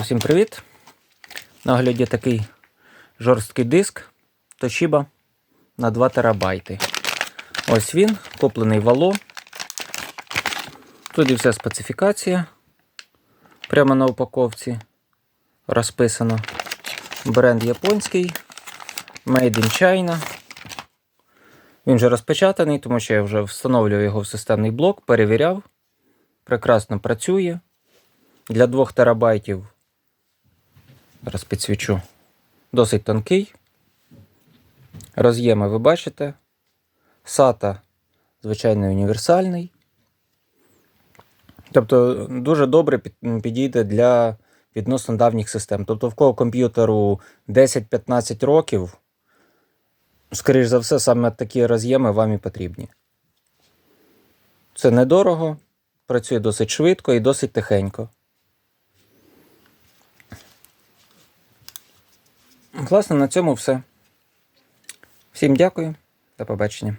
Усім привіт! На огляді такий жорсткий диск Toshiba на 2 терабайти. Ось він, куплений вало. Тут і вся специфікація. Прямо на упаковці розписано. Бренд японський. Made in China. Він вже розпечатаний, тому що я вже встановлював його в системний блок, перевіряв. Прекрасно працює. Для 2 терабайтів Зараз підсвічу. Досить тонкий. Роз'єми ви бачите. SATA, звичайно, універсальний. Тобто дуже добре підійде для відносно давніх систем. Тобто, в кого комп'ютеру 10-15 років, скоріш за все, саме такі роз'єми вам і потрібні. Це недорого, працює досить швидко і досить тихенько. Власне, на цьому все. Всім дякую. До побачення.